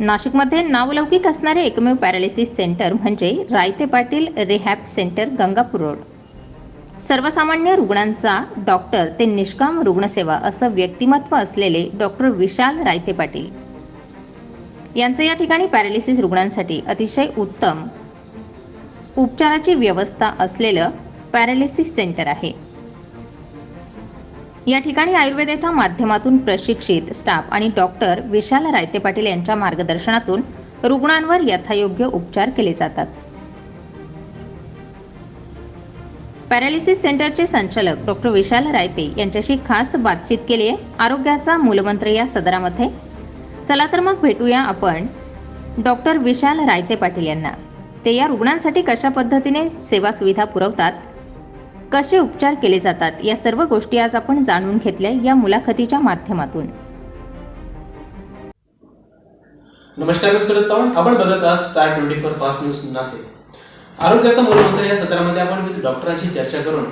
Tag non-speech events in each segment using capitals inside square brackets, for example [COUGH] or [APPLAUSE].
नाशिकमध्ये नावलौकिक असणारे एकमेव पॅरालिसिस सेंटर म्हणजे Raite Patil rehab centre Gangapur road. सर्वसामान्य रुग्णांचा डॉक्टर ते निष्काम रुग्णसेवा असं व्यक्तिमत्व असलेले डॉक्टर विशाल रायते पाटील. यांचं या ठिकाणी पॅरालिसिस रुग्णांसाठी अतिशय उत्तम उपचाराची व्यवस्था असलेलं पॅरालिसिस सेंटर आहे. या ठिकाणी आयुर्वेदाच्या माध्यमातून प्रशिक्षित स्टाफ आणि डॉक्टर विशाल रायते पाटील यांच्या मार्गदर्शनातून रुग्णांवर यथायोग्य उपचार केले जातात. पॅरालिसिस सेंटरचे संचालक डॉक्टर विशाल रायते यांच्याशी खास बातचीत केली आहे. आरोग्याचा मूलमंत्र या सदरामध्ये. चला तर मग भेटूया आपण डॉक्टर विशाल रायते पाटील यांना. ते या रुग्णांसाठी कशा पद्धतीने सेवा सुविधा पुरवतात? कसे उपचार केले जातात या सर्व गोष्टी आज आपण जाणून घेतल्या या मुलाखतीच्या माध्यमातून. नमस्कार मी सुरज चव्हाण. आपण बघत आहात star twenty four fast news Nashik. आरोग्याचा मूलमंत्र या सत्रामध्ये आपण विविध डॉक्टरांची चर्चा करून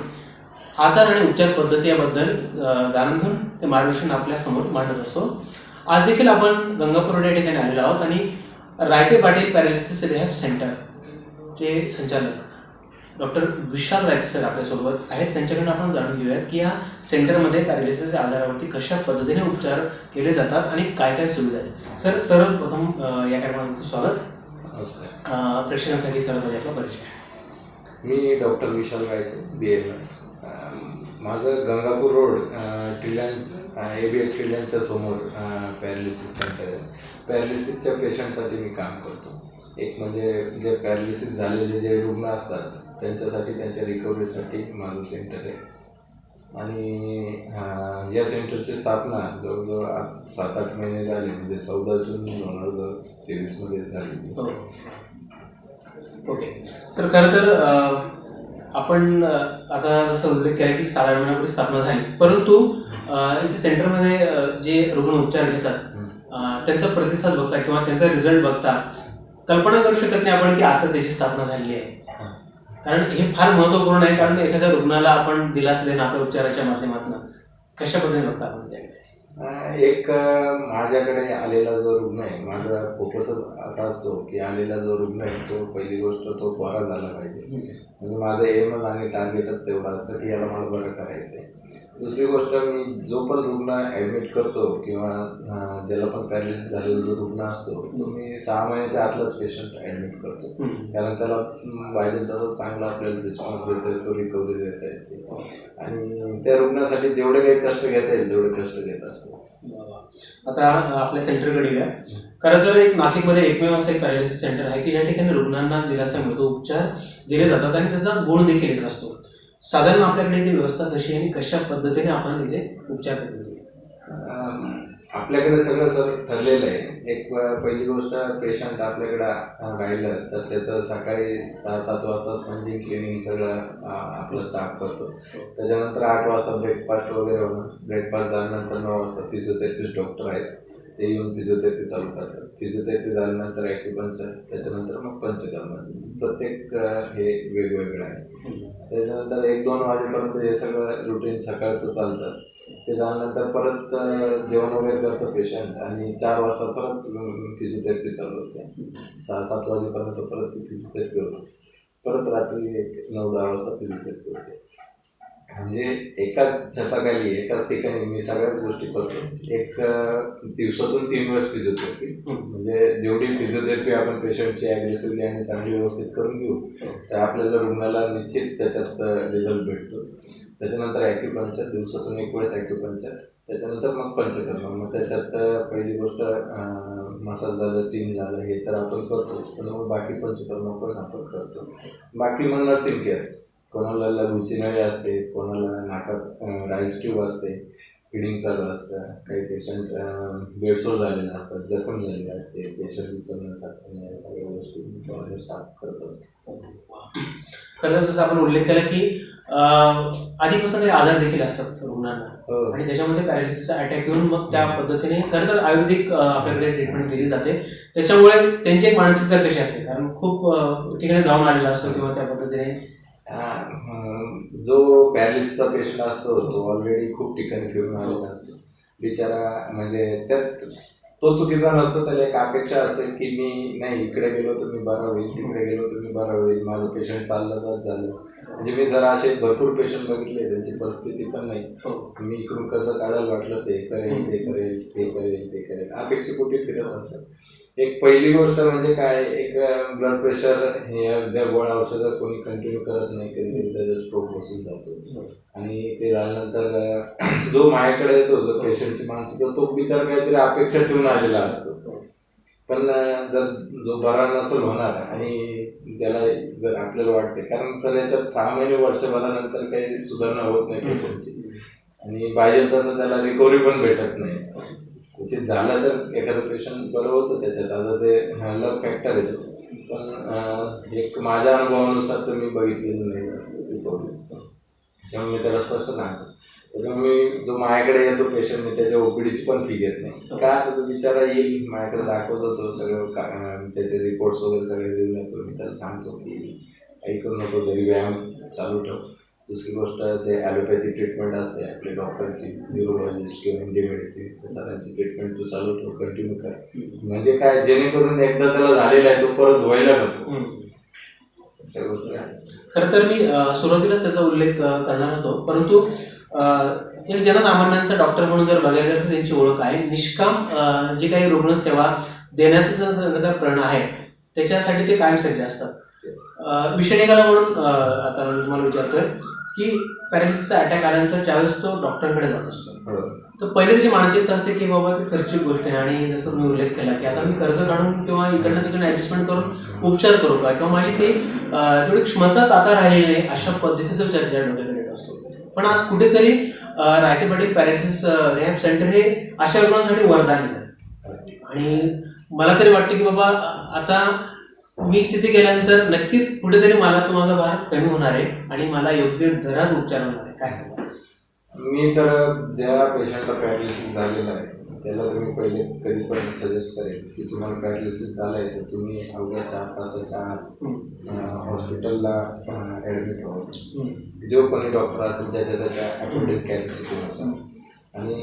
आजार आणि उपचार पद्धती याबद्दल जाणून घेऊन ते मार्गदर्शन आपल्यासमोर मांडत असतो. आज देखील आपण गंगापूर या ठिकाणी आलेलो आहोत आणि रायते पाटील पॅरालिसिस रिहॅब सेंटर चे संचालक. डॉक्टर विशाल रायते सर आपल्यासोबत आहेत. त्यांच्याकडून आपण जाणून घेऊया की या सेंटरमध्ये पॅरालिसिस आजारावरती कशा पद्धतीने उपचार केले जातात आणि काय काय सुविधा आहेत. सर सर्वप्रथम अ, या कार्यक्रमात स्वागत. नमस्कार. अ, प्रेक्षकांसाठी सर्वप्रथम आपला परिचय. मी डॉक्टर विशाल रायते बी एम एस माझं गंगापूर रोड ट्रिलँड ए बी एस ट्रिलँडच्या समोर पॅरालिसिस सेंटर आहे. पॅरालिसिसच्या पेशंटसाठी मी काम करतो. एक म्हणजे जे पॅरालिसिस झालेले जे रुग्ण असतात त्यांच्यासाठी त्यांच्या रिकव्हरीसाठी माझं सेंटर आहे. आणि या सेंटरची स्थापना जवळजवळ आज सात आठ महिने झाले म्हणजे चौदा जून दोन हजार तेवीसमध्ये झाली. हो. ओके. तर खरं तर आपण आता जसं उल्लेख केला की सात आठ महिन्यापूर्वी स्थापना झाली. परंतु इथे सेंटरमध्ये जे रुग्ण उपचार घेतात त्यांचा प्रतिसाद बघता किंवा त्यांचा रिझल्ट बघता कल्पना करू शकत नाही आपण की आता त्याची स्थापना झालेली आहे. कारण हे फार महत्त्वपूर्ण आहे कारण एखाद्या रुग्णाला आपण दिलास देणं आपल्या उपचाराच्या माध्यमातून कशा पद्धतीने बघता आपण त्याच्याकडे एक माझ्याकडे आलेला जो रुग्ण आहे माझा फोकसच असा असतो की आलेला जो रुग्ण आहे तो पहिली गोष्ट तो बरा झाला पाहिजे. म्हणजे माझं एम आणि टार्गेटच तेवढं असतं की याला मला बरं करायचं आहे दुसरी गोष्ट मी जो पण रुग्ण ॲडमिट करतो किंवा ज्याला पण पॅरालिसिस झालेला जो रुग्ण असतो तो मी सहा महिन्याच्या आतलाच पेशंट ॲडमिट करतो. कारण त्याला पाहिजे तसं चांगला आपल्याला रिस्पॉन्स देता येतो रिकव्हरी देता येते आणि त्या रुग्णासाठी जेवढे काही कष्ट घेता येईल तेवढे कष्ट घेत असतो. आता आपल्या सेंटरकडे येऊया खरं तर एक नाशिकमध्ये एकमेव असं एक पॅरालिसिस सेंटर आहे की ज्या ठिकाणी रुग्णांना दिलासा मिळतो उपचार दिले जातात आणि त्याचा गुण देखील येत असतो. साधारण आपल्याकडे इथे व्यवस्था कशी आहे आणि कशा पद्धतीने आपण इथे उपचार करतो? आपल्याकडे सगळं सर ठरलेलं आहे. एक पहिली गोष्ट पेशंट आपल्याकडे राहिलं तर त्याचं सकाळी सहा सात वाजता स्पंजिंग क्लिनिंग सगळं आपलं स्टाफ करतो. त्याच्यानंतर आठ वाजता ब्रेकफास्ट वगैरे होणं. ब्रेकफास्ट झाल्यानंतर नऊ वाजता फिजिओथेरपिस्ट डॉक्टर आहेत. ते येऊन फिजिओथेरपी चालू करतात. फिजिओथेरपी झाल्यानंतर ॲक्युपंचर त्याच्यानंतर मग पंचकर्म प्रत्येक हे वेगवेगळं आहे त्याच्यानंतर एक दोन वाजेपर्यंत हे सगळं रुटीन सकाळचं चालतं. ते झाल्यानंतर परत जेवण वगैरे करतं पेशंट आणि चार वाजता परत फिजिओथेरपी चालू होते. सहा सात वाजेपर्यंत परत ती फिजिओथेरपी होते. परत रात्री एक नऊ दहा वाजता फिजिओथेरपी होते. म्हणजे एकाच छताखाली एकाच ठिकाणी मी सगळ्याच गोष्टी करतो. एक दिवसातून तीन वेळेस फिजिओथेरपी म्हणजे जेवढी फिजिओथेरपी आपण पेशंटची ॲग्रेसिव्हली आणि चांगली व्यवस्थित करून घेऊ तर आपल्याला रुग्णाला निश्चित त्याच्यात रिझल्ट भेटतो. त्याच्यानंतर ॲक्युपंक्चर दिवसातून एक वेळेस ॲक्युपंक्चर त्याच्यानंतर मग पंचकर्म. मग त्याच्यात पहिली गोष्ट मसाज झालं स्टीम झालं हे तर आपण करतोच. पण मग बाकी पंचकर्म पण आपण करतो. बाकी मग नर्सिंग केअर कोणाला लघुची नळी असते कोणाला नाकात राईस ट्यूब असते फिडिंग चालू असतं काही पेशंट बेडसोर झालेले असतात जखम झालेले असते पेशंट उचलणं साचणं या सगळ्या गोष्टी स्टाफ करत असतो. खरं जसं आपण उल्लेख केला की आधीपासून काही आजार देखील असतात रुग्णांना. हो. आणि त्याच्यामध्ये पॅरालिसिसचा अटॅक येऊन मग त्या पद्धतीने खरं तर आयुर्वेदिक आपल्याकडे ट्रीटमेंट दिली जाते. त्याच्यामुळे त्यांची एक मानसिकता कशी असते? कारण खूप ठिकाणी जाऊन आलेला असतो किंवा त्या पद्धतीने जो पॅरिसचा पेशंट असतो तो ऑलरेडी खूप ठिकाणी फिरून आलेला असतो. बिचारा म्हणजे त्यात तो चुकीचा नसतो त्याला एक अपेक्षा असते की मी नाही इकडे गेलो तर मी बरा होईल तिकडे गेलो तर मी बरा होईल माझं पेशंट चाललं बस झालं. म्हणजे मी जर असे भरपूर पेशंट बघितले त्यांची परिस्थिती पण नाही. हो. मी इकडून कर्ज काढायला वाटलं ते करेल ते करेल ते करेल ते करेल. अपेक्षेपोटी फिरत असतात? एक पहिली गोष्ट म्हणजे काय एक ब्लड प्रेशर हे ज्या गोळ्या औषधं कोणी कंटिन्यू करत नाही कधी कधी त्याचा स्ट्रोक बसून जातो. आणि ते झाल्यानंतर [CLEARS THROAT] जो माझ्याकडे येतो जो पेशंटची मानसिकता तो बिचार काहीतरी अपेक्षा ठेवून आलेला असतो. पण जर जो बरा नसेल होणार आणि त्याला जर आपल्याला वाटते कारण सर याच्यात सहा महिने वर्षभरानंतर काही सुधारणा होत नाही पेशंटची आणि पाहिजे तसं त्याला रिकव्हरी पण भेटत नाही. उचित झालं तर एखादं पेशंट बरं होतं त्याच्यात आता ते लक फॅक्टर येतो पण एक माझ्या अनुभवानुसार तर मी बघितलेलं नाही जास्त प्रॉब्लेम त्यामुळे मी त्याला स्पष्ट सांगतो. त्याच्यामुळे मी जो माझ्याकडे येतो पेशंट मी त्याच्या ओपीडीची पण फी घेत नाही. का तर तो बिचारा येईल माझ्याकडे दाखवतो तो सगळं का- त्याचे रिपोर्ट्स वगैरे सगळे देऊन येतो. मी त्याला सांगतो की ऐकू नको घरी व्यायाम चालू ठेव. दुसरी गोष्ट जे ॲलोपॅथी ट्रीटमेंट असते आपल्या डॉक्टरची न्यूरोलॉजिस्ट किंवा हिंदी मेडिसिन त्या सगळ्यांची ट्रीटमेंट तू चालू ठेव कंटिन्यू कर. म्हणजे काय जेणेकरून एकदा त्याला झालेलं आहे तो परत व्हायला नको. अशा गोष्टी खरं तर मी सुरुवातीलाच त्याचा उल्लेख करणार होतो. परंतु एक जनसामान्यांचा डॉक्टर म्हणून जर बघायला गेलं तर त्यांची ओळख आहे. निष्काम जी काही रुग्णसेवा देण्याचा जो त्यांचा काही प्रण आहे त्याच्यासाठी ते कायम सज्ज असतात विषय निघाला म्हणून आता तुम्हाला विचारतोय. की पॅरालिसिसचा अटॅक आल्यानंतर ज्यावेळेस तो डॉक्टरकडे जात असतो. तर पहिले त्याची मानसिकता असते की बाबा ती खर्चिक गोष्ट आहे आणि जसं तुम्ही उल्लेख केला की आता मी कर्ज काढून किंवा इकडनं तिकडनं ऍडजस्टमेंट करून उपचार करू का? किंवा माझी ती तेवढी क्षमताच आता राहिलेली नाही अशा पद्धतीचा विचार त्याच्या डोक्याकडे येत असतो. पण आज कुठेतरी पाटील पॅरालिसिस रिहॅब सेंटर हे अशा रुग्णांसाठी वरदान आहे. आणि मला तरी वाटतं की बाबा आता मी तिथे गेल्यानंतर नक्कीच कुठेतरी मला तो माझा भार कमी होणार आहे आणि मला योग्य दरात उपचार होणार आहे. काय सांगा मी तर ज्या पेशंटला पॅरालिसिस झालेला आहे त्याला तर मी पहिले कधी पण सजेस्ट करेन की तुम्हाला पॅरालिसिस झाला आहे तर तुम्ही अवघ्या चार तासाच्या आत हॉस्पिटलला ॲडमिट व्हा जो कोणी डॉक्टर असेल ज्याच्या त्याच्या ॲटोमेटिक कॅपॅसिटीनुसार आणि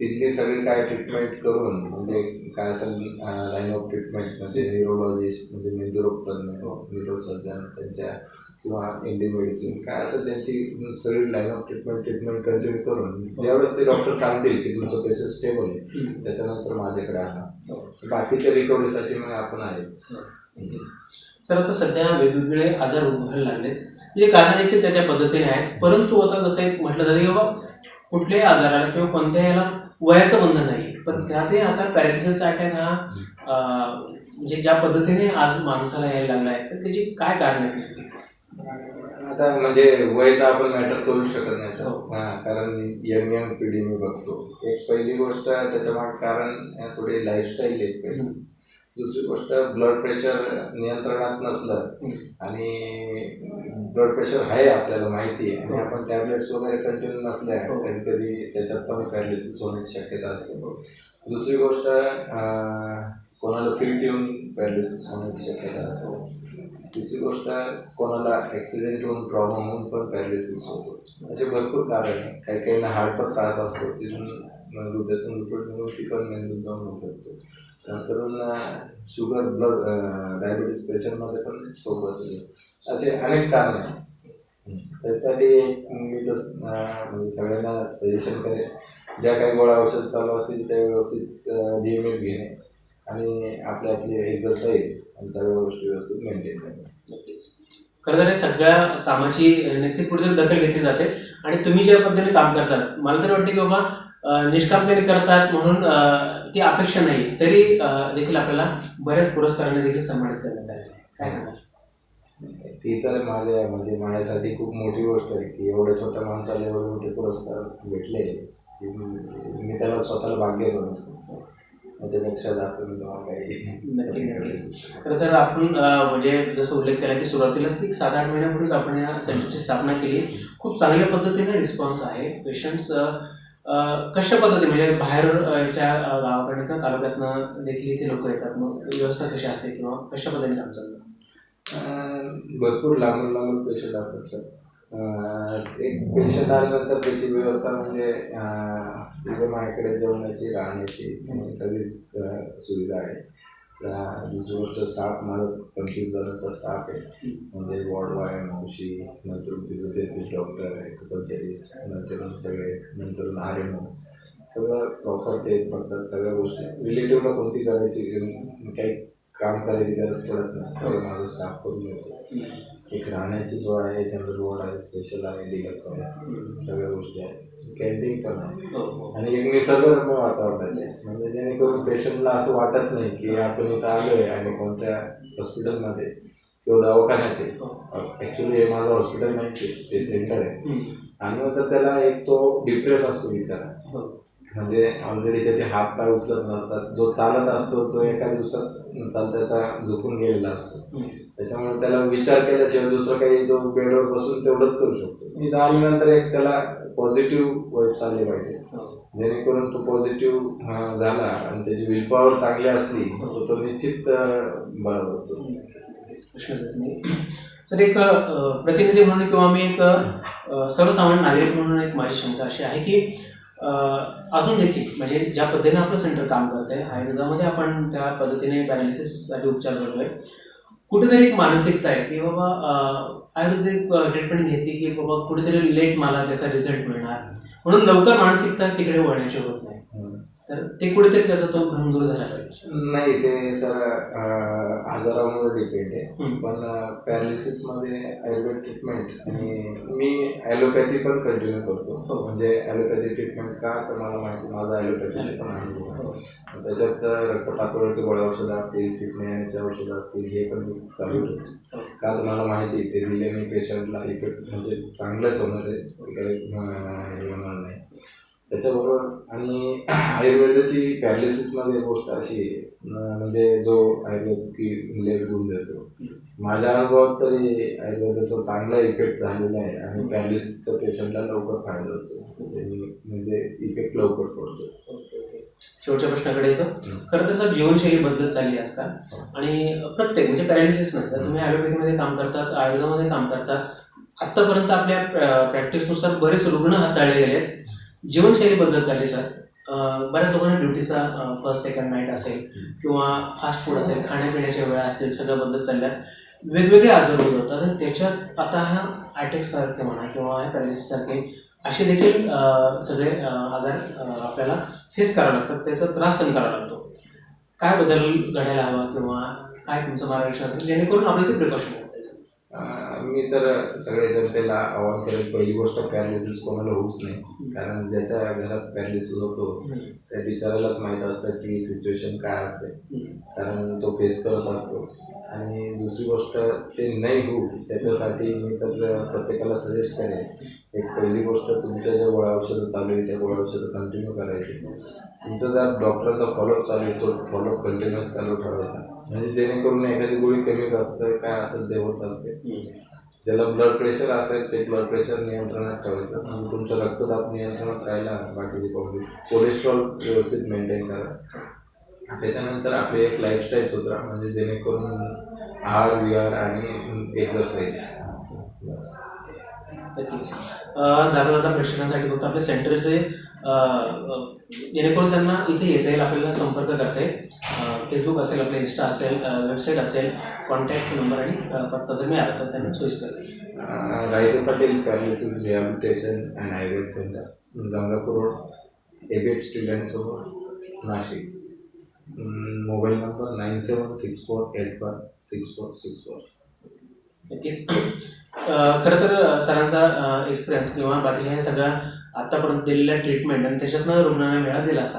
तिथली सगळी काय ट्रीटमेंट करून म्हणजे काय असेल लाईन ऑफ ट्रीटमेंट म्हणजे न्यूरोलॉजिस्ट म्हणजे मेंदुरोग तज्ञ न्यूरोसर्जन त्यांच्या किंवा इंडियन मेडिसिन काय असं त्यांची सगळी line of treatment treatment continue करून ज्यावेळेस ते डॉक्टर सांगतील की तुमचं पेशंट स्टेबल आहे त्याच्यानंतर माझ्याकडे आला. बाकीच्या रिकव्हरीसाठी मग आपण आहे. सर आता सध्या वेगवेगळे आजार उद्भवायला लागलेत. जे कारण देखील त्याच्या पद्धतीने आहेत परंतु आता जसं एक म्हटलं जातं की बाबा कुठल्याही आजाराला किंवा कोणत्याही याला वयाचं बंधन नाही पण त्यातही आता पॅरालिसिसचा अटॅक हा म्हणजे ज्या पद्धतीने आज माणसाला यायला लागला आहे तर त्याची काय कारण आहेत आता म्हणजे वय तर आपण मॅटर करू शकत नाही सर. हो. कारण यंग यंग पिढी मी बघतो. एक पहिली गोष्ट त्याच्यामागे कारण थोडी लाईफस्टाईल आहे पहिली. दुसरी गोष्ट ब्लड प्रेशर नियंत्रणात नसलं आणि ब्लड प्रेशर आहे आपल्याला माहिती आहे. आणि आपण टॅबलेट्स वगैरे कंटिन्यू नसल्या कधी कधी त्याच्यात पण पॅरालिसिस होण्याची शक्यता असते. दुसरी गोष्ट कोणाला फिट येऊन पॅरालिसिस होण्याची शक्यता असते. तिसरी गोष्ट कोणाला ॲक्सिडेंट होऊन प्रॉब्लेम होऊन पण पॅरालिसिस होतो. असे भरपूर कारण आहे. काही काहींना हार्टचा त्रास असतो. तिथून हृदयातून ती पण मेंदूत जाऊन होऊ शकतो. नंतर शुगर ब्लड डायबिटीस पेशंटमध्ये पण स्ट्रोक असेल असे अनेक कारण आहेत. त्यासाठी मी अं, म्हणजे सगळ्यांना सजेशन करेन ज्या काही गोळ्या औषध चालू असतील त्या व्यवस्थित नियमित घेणे आणि आपले आपले एक्झरसाईज आणि सगळ्या गोष्टी व्यवस्थित मेंटेन करणे. नक्कीच. खरं तर सगळ्या कामाची नक्कीच कुठेतरी दखल घेतली जाते. आणि तुम्ही ज्या पद्धतीने काम करतात मला तरी वाटते की बाबा निष्कामतेने करतात म्हणून ती अपेक्षा नाही. तरी देखील आपल्याला बऱ्याच पुरस्कारांनी देखील सन्मानित करण्यात आले काय सांगा ती तर माझ्या म्हणजे माझ्यासाठी खूप मोठी गोष्ट आहे की एवढ्या छोट्या माणसाला एवढे मोठे पुरस्कार भेटले की मी त्याला स्वतःला भाग्य समजतो. त्याच्यापेक्षा जास्त मी तुम्हाला काही तर आपण अं, म्हणजे जसं उल्लेख केला की सुरुवातीलाच एक सात आठ महिन्यापूर्वीच आपण या सेंटरची स्थापना केली. खूप चांगल्या पद्धतीने रिस्पॉन्स आहे. पेशंट्स कशा पद्धतीने म्हणजे बाहेरच्या च्या गावाकडनं किंवा तालुक्यातनं देखील इथे लोक येतात? मग व्यवस्था कशी असते किंवा कशा पद्धतीने काम चालतं? भरपूर लांबून लांबून पेशंट असतात सर. एक पेशंट आल्यानंतर त्याची व्यवस्था म्हणजे तिथे माझ्याकडे जेवणाची राहण्याची सगळीच सुविधा आहे. दुसरी गोष्ट स्टाफ माझा पंचवीस जणांचा स्टाफ आहे. म्हणजे वॉर्ड बॉय मावशी नंतर फिजिओथेरपिस्ट डॉक्टर आहे पंचायत नंतर सगळे नंतर आर एम सगळं प्रॉपर ते बघतात सगळ्या गोष्टी. रिलेटिव्हला कोणती करायची काही काम करायची गरज पडत नाही. सगळं माझा स्टाफ करून मिळतो एक राहण्याची सोय आहे जनरल वॉर्ड आहे स्पेशल आहे डिलक्स आहे. सगळ्या गोष्टी आहेत. कॅन्टीन पण आहे हो, हो. आणि एक निसर्गरम्य वातावरण आहे. म्हणजे जेणेकरून पेशंटला असं वाटत नाही की आपण इथं आलोय आणि कोणत्या हॉस्पिटलमध्ये किंवा दवाखान्यात आहे. ॲक्च्युली हे माझं हॉस्पिटल नाही ते- ते सेंटर आहे. आणि मग तर त्याला एक तो डिप्रेस असतो बिचारा. हो. म्हणजे ऑलरेडी त्याचे हात पाय उचलत नसतात. जो चालत असतो तो एका दिवसात चालत्याचा झोपून गेलेला असतो. त्याच्यामुळे त्याला विचार केल्याशिवाय दुसरं काही तो बेडवर बसून तेवढंच करू शकतो. इथं आल्यानंतर एक त्याला पॉझिटिव्ह वाईब्स आले पाहिजे. हो. जेणेकरून तो पॉझिटिव्ह झाला आणि त्याची विल पॉवर चांगली असली तर तो निश्चित बरा होतो. सर एक प्रतिनिधी म्हणून किंवा मी एक सर्वसामान्य नागरिक म्हणून एक माझी शंका अशी आहे की अजून देखील म्हणजे ज्या पद्धतीने आपलं सेंटर काम करत आहे आयुर्वेदामध्ये आपण त्या पद्धतीने पॅरालिसिससाठी उपचार करतोय कुठेतरी एक मानसिकता आहे की बाबा आयुर्वेदिक ट्रीटमेंट घेतली की बाबा कुठेतरी लेट मला त्याचा रिझल्ट मिळणार. म्हणून लवकर मानसिकता तिकडे वळण्याची होत नाही. तर ते कुठेतरी त्याचा तो भ्रम दूर झाला पाहिजे. नाही ते सर आजारावर डिपेंड आहे. पण पॅरालिसिसमध्ये आयुर्वेद ट्रीटमेंट आणि मी ॲलोपॅथी पण कंटिन्यू करतो. हो. म्हणजे ॲलोपॅथी ट्रीटमेंट का? तर मला माहिती माझा ॲलोपॅथीचे पण अनुभव हो. त्याच्यात रक्तपातळीचे गोळ्या औषधं असतील ट्रीटमेंटचे औषधं असतील हे पण मी चालू ठेवतो. हो. का? तर मला माहिती ते दिल्याने पेशंटला इफेक्ट म्हणजे चांगलंच होणार आहे. ते काही अं, हे होणार नाही. त्याच्याबरोबर आणि आयुर्वेदाची पॅरालिसिसमध्ये गोष्ट अशी आहे. म्हणजे जो आयुर्वेद की लेट गुण देतो माझ्या अनुभवात तरी आयुर्वेदाचा चांगला इफेक्ट झालेला आहे आणि पॅरालिसिसच्या पेशंटला लवकर फायदा होतो. त्याच्याने म्हणजे इफेक्ट लवकर पडतो. शेवटच्या प्रश्नाकडे येतो. खरं तर सर जीवनशैली बदलत चालली आहे आजकाल. आणि प्रत्येक म्हणजे पॅरालिसिस नाही. तर तुम्ही ॲलोपॅथीमध्ये काम करतात आयुर्वेदामध्ये काम करतात आत्तापर्यंत आपल्या प्रॅक्टिसनुसार बरेच रुग्ण हाताळले गेले आहेत. जीवनशैली बदलत चालली सर बऱ्याच लोकांना ड्युटीचा फर्स्ट सेकंड नाईट असेल किंवा फास्ट फूड असेल खाण्यापिण्याच्या वेळा असतील सगळं बदलत चालल्यात. वेगवेगळे आजार होत होतात आणि त्याच्यात आता ह्या अटॅक सारखे म्हणा किंवा पॅरालिसिस सारखे असे देखील सगळे आजार आपल्याला फेस करावे लागतात. त्याचा त्रास सहन करावा लागतो. काय बदल घडायला हवा किंवा काय तुमचं मार्गदर्शन असेल जेणेकरून आपल्याला ते प्रिकॉशन होत मी तर सगळ्या जनतेला आवाहन करेल पहिली गोष्ट पॅरालिसिस कोणाला होऊच नाही. कारण ज्याच्या घरात पॅरालिसिस होतो त्या बिचारालाच माहीत असतं की सिच्युएशन काय असते. कारण तो फेस करत असतो. आणि दुसरी गोष्ट ते नाही होऊ त्याच्यासाठी मी तर प्रत्येकाला सजेस्ट करेन एक पहिली गोष्ट तुमच्या ज्या गोळ्या औषधं चालू आहे त्या गोळ्या औषधं कंटिन्यू करायची. तुमचा जर डॉक्टरचा फॉलोअप चालू आहे तो फॉलोअप कंटिन्युअस चालू ठेवायचा. म्हणजे जेणेकरून एखादी गोळी कमी जास्त काय असं ते होत असते. ज्याला ब्लड प्रेशर असेल ते ब्लड प्रेशर नियंत्रणात ठेवायचं. आणि तुमचं रक्तदाब नियंत्रणात राहिला बाकीचे प्रॉब्लेम कोलेस्ट्रॉल व्यवस्थित मेंटेन करा. त्याच्यानंतर आपले एक लाईफस्टाईल सूत्र म्हणजे जेणेकरून आहार विहार आणि एक्झरसाईज नक्कीच. अं, जाता जाता प्रेक्षकांसाठी फक्त आपल्या सेंटरचे जेणेकरून त्यांना इथे येता येईल आपल्याला संपर्क करता येईल. फेसबुक असेल आपलं इंस्टा असेल वेबसाईट असेल कॉन्टॅक्ट नंबर आणि पत्ता जर मिळाला तर त्यांना सोयीस्कर Raide Patil paralysis rehabilitation and Ayurveda centre Gangapur road abaca स्टुडंटसोबत Nashik. Mobile number nine seven six four eight one six four six four. नक्कीच. खरं तर सरांचा एक्सपिरियन्स किंवा बाकीच्या सगळ्या आत्तापर्यंत दिलेल्या ट्रीटमेंट आणि त्याच्यातनं रुग्णांना मिळा दिला असा.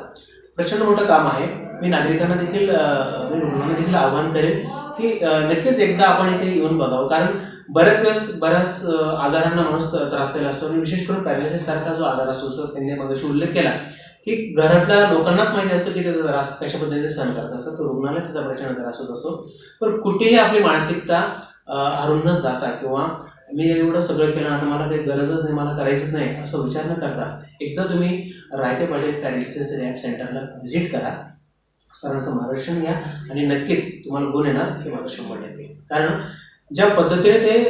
प्रचंड मोठं काम आहे. मी नागरिकांना देखील मी रुग्णांना देखील आवाहन करेन की नक्कीच एकदा आपण इथे येऊन बघावं. कारण बऱ्याच वेळेस बऱ्याच आजारांना माणूस त्रासलेला असतो आणि विशेष करून पॅरालिसिस सारखा जो आजार असतो सर त्यांनी मगाशी उल्लेख केला की घरातल्या लोकांनाच माहिती असतं की त्याचा त्रास कशा पद्धतीने सहन करत असतं तर रुग्णाला त्याचा प्रचंड त्रास होत असतो. पण कुठेही आपली मानसिकता हरून न जाता किंवा मी एवढं सगळं केलं आता मला काही गरजच नाही मला करायचंच नाही असं विचार न करता एकदा तुम्ही रायते पाटील पॅरालिसिस रॅप सेंटरला व्हिजिट करा. सरांचं मार्गदर्शन घ्या आणि नक्कीच तुम्हाला गुण येणार हे मला शंभर टक्के. कारण ज्या पद्धतीने ते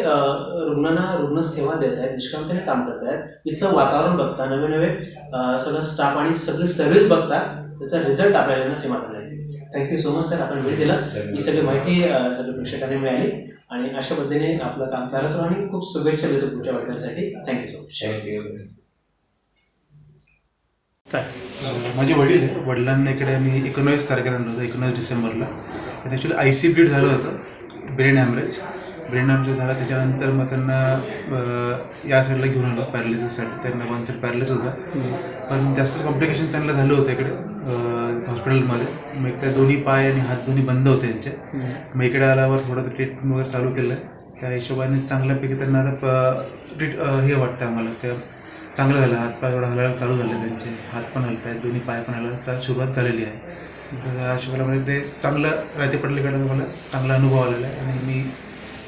रुग्णांना रुग्णसेवा देत आहेत निष्कामतेने काम करत आहेत इथलं वातावरण बघता नवे नवे सगळं स्टाफ आणि सगळी सर्व्हिस बघता त्याचा रिझल्ट आपल्याला हे मात्र नाही थँक्यू सो मच सर आपण वेळ दिला. ही सगळी माहिती सगळ्या प्रेक्षकांनी मिळाली. आणि अशा पद्धतीने आपलं काम चालत राहू आणि खूप शुभेच्छा देतो पुढच्या वाटण्यासाठी thank you so much thank you माझे वडील आहे वडिलांना इकडे मी एकोणावीस तारखेला आणलं होतं एकोणावीस डिसेंबरला. ॲक्च्युली आय सी ब्लीड झालं होतं ब्रेन हॅमरेज ब्रेन हॅमरेज झाला त्याच्यानंतर मग त्यांना या साईडला घेऊन आलो पॅरालिसिससाठी त्यांना वन साईड पॅरालिस होता. पण जास्तच कॉम्प्लिकेशन चांगलं झालं होतं इकडे हॉस्पिटलमध्ये मग त्या दोन्ही पाय आणि हात दोन्ही बंद होते त्यांचे मग इकडे आल्यावर थोडं ट्रीटमेंट वगैरे चालू केलं. त्या हिशोबाने चांगल्यापैकी त्यांना आता प- ट्रीट हे वाटतं आम्हाला की चांगलं झालं. हातपाय थोडं हलायला चालू झाले त्यांचे. हात पण हलत आहेत दोन्ही पाय पण हलायला चा सुरुवात झालेली आहे. हिशोबाला म्हणजे ते चांगलं राहते पडलेकडे मला चांगला अनुभव आलेला आहे. आणि मी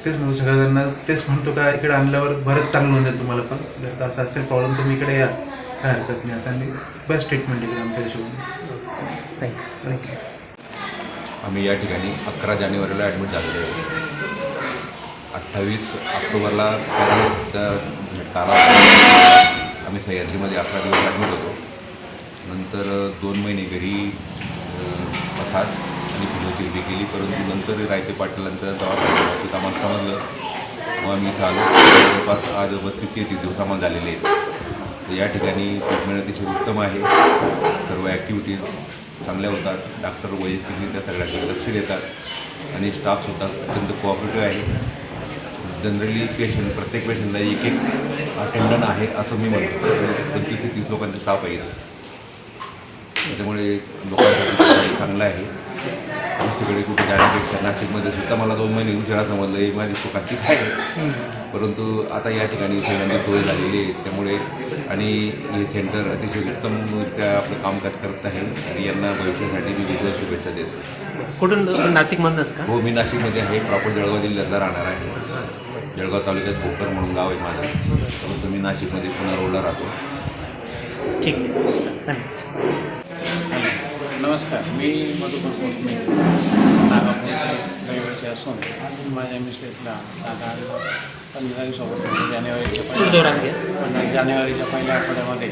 तेच म्हणतो सगळ्यांना तेच म्हणतो का इकडे आणल्यावर बरंच चांगलं होऊन जाईल तुम्हाला पण. जर का असं असेल प्रॉब्लेम तर मी इकडे या. काय हरकत नाही. असं आणि बेस्ट ट्रीटमेंट इकडे आमच्या हिशोबाने. थँक्यू थँक्यू आम्ही या ठिकाणी अकरा जानेवारीला ॲडमिट झालेलो आहे. अठ्ठावीस ऑक्टोबरला होता. आम्ही सह्याद्रीमध्ये अकरा दिवस ॲडमिट होतो. नंतर दोन महिने घरी अं, पथात आणि फिजिओथेरपी केली. परंतु नंतर रायते पाटलांचा दवाखाना बाबतीत आम्हाला समजलं. मग आम्ही चालू जवळपास आज बत्तीस ते दिवस आम्हाला झालेले आहेत. तर या ठिकाणी ट्रीटमेंट अतिशय उत्तम आहे. सर्व ॲक्टिव्हिटीज चांगल्या होतात. डॉक्टर वैयक्तिकरित्या सगळ्याकडे लक्ष देतात. आणि स्टाफसुद्धा अत्यंत कोऑपरेटिव्ह आहे. जनरली पेशंट प्रत्येक पेशंटला एक एक अटेंडंट आहे असं मी म्हणतो. पंचवीस ते तीस लोकांचा स्टाफ आहे त्याच्यामुळे लोकांसाठी चांगलं आहे. दुसरीकडे कुठे जाण्यापेक्षा नाशिकमध्ये सुद्धा मला दोन महिने उशिरा समजलं ही माझी सुखाची काय? परंतु आता या ठिकाणी सगळ्यांची सोय झालेली आहे. त्यामुळे आणि हे सेंटर अतिशय उत्तमरित्या आपलं कामकाज करत आहे आणि यांना भविष्यासाठी मी विशेष शुभेच्छा देतो. कुठून? नाशिकमधनंच का? हो मी नाशिकमध्ये आहे. प्रॉपर जळगाव जिल्ह्यातला राहणार आहे. जळगाव तालुक्यात भोकर म्हणून गाव आहे माझं. परंतु मी नाशिकमध्ये पुन्हा रोडला राहतो. ठीक आहे. धन्यवाद. नमस्कार मी मधुकर कोटमे रहिवासी असून माझ्या मिसेसला साधारण पंधरा दिवसापासून जानेवारीच्या. पहिल्या पंधरा जानेवारीच्या पहिल्या आठवड्यामध्ये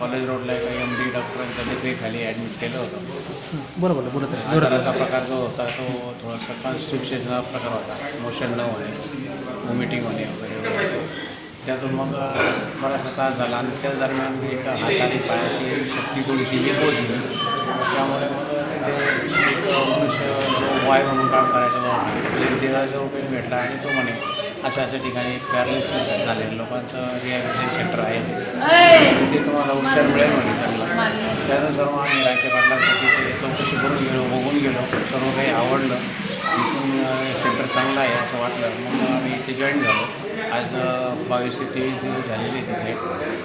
कॉलेज रोडला एका एम डी डॉक्टरांच्या देखरेखाली ॲडमिट केलं होतं. बरोबर बरोबर. आजाराचा प्रकार जो होता तो थोडासा कॉन्स्टिट्युशनचा प्रकार होता. मोशन न होणे वॉमिटिंग होणे वगैरे. त्यातून मग बराचसा त्रास झाला आणि त्या दरम्यान मी एका हाताने पायाची शक्ती थोडीशी बोलली त्यामुळे मग ते एक मनुष्य जो वाय म्हणून काम करायचं म्हणजे देवाचा उपयोग भेटला आणि तो म्हणे अशा अशा ठिकाणी एक पॅरालिसिस लोकांचं रिहॅबिलिटेशन सेंटर आहे. तिथे तुम्हाला उपचार मिळेल म्हणे त्यांना. त्यानुसार मग आम्ही रायके पाटलांसाठी चौकशी करून गेलो बघून गेलो. सर्व काही आवडलं. इथून सेंटर चांगलं आहे असं वाटलं. मग आम्ही इथे जॉईन झालो. आज बावीस ते तेवीस दिवस झालेले तिथे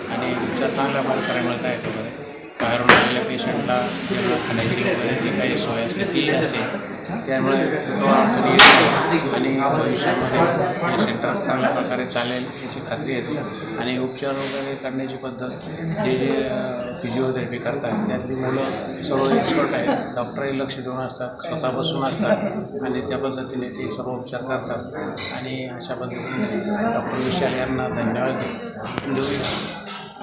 आणि उपचार चांगल्या प्रकारे मिळत आहे त्यामध्ये बाहेरून आलेल्या पेशंटला वेगळं खाण्याची वगैरे जी काही सोय असते ती असते त्यामुळे तो अडचणी येत नाही. आणि भविष्यामध्ये हे सेंटर चांगल्या प्रकारे चालेल याची खात्री येते. आणि उपचार वगैरे करण्याची पद्धत जे जे फिजिओथेरपी करतात त्यातली मुलं सर्व एक्सपर्ट आहेत. डॉक्टरही लक्ष देऊन असतात स्वतः बसून असतात आणि त्या पद्धतीने ते सर्व उपचार करतात. आणि अशा पद्धतीने डॉक्टर विशाल यांना धन्यवाद देऊया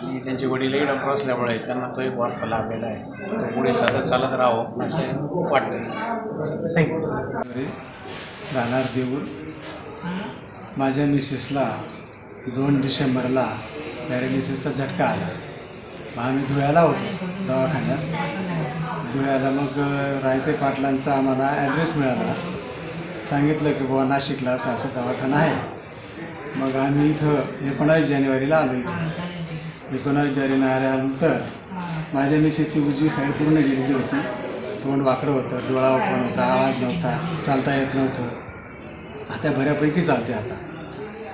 आणि त्यांचे वडीलही डॉक्टर असल्यामुळे त्यांना तो एक वारसा लाभलेला आहे. तो पुढे सतत चालत राहावं असं वाटतं थँक्यू राहणार देऊळ. माझ्या मिसेसला दोन डिसेंबरला पॅरालिसिसचा झटका आला. मग आम्ही धुळ्याला होतो दवाखान्यात. धुळ्याला मग रायते पाटलांचा आम्हाला ॲड्रेस मिळाला. सांगितलं की बुवा नाशिकला असा असा दवाखाना आहे. मग आम्ही इथं एकोणावीस जानेवारीला आलो इथं. एकोणावीस जानेवारी आल्यानंतर माझ्या मिसेसची उजवी साईड पूर्ण गेलेली होती. तोंड वाकडं होतं डोळा ओपन होता आवाज नव्हता चालता येत नव्हतं. आता बऱ्यापैकी चालते आता.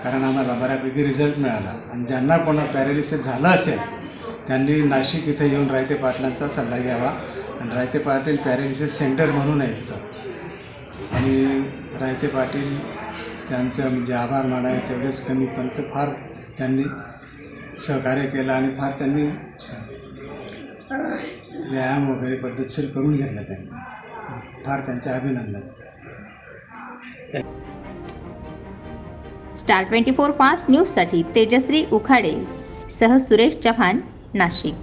कारण आम्हाला बऱ्यापैकी रिझल्ट मिळाला. आणि ज्यांना कोणा पॅरालिसिस झालं असेल त्यांनी नाशिक इथं येऊन रायते पाटलांचा सल्ला घ्यावा. आणि रायते पाटील पॅरालिसिस सेंटर म्हणून आहे तिथं. आणि रायते पाटील त्यांचं म्हणजे आभार मानावे तेवढेच कमी पण ते फार त्यांनी सहकार्य केलं आणि फार त्यांनी व्यायाम वगैरे पद्धतशीर करून घेतला त्यांनी. फार त्यांचे अभिनंदन. स्टार ट्वेंटी फोर फास्ट न्यूजसाठी तेजश्री उखाडे सह सुरेश चव्हाण नाशिक.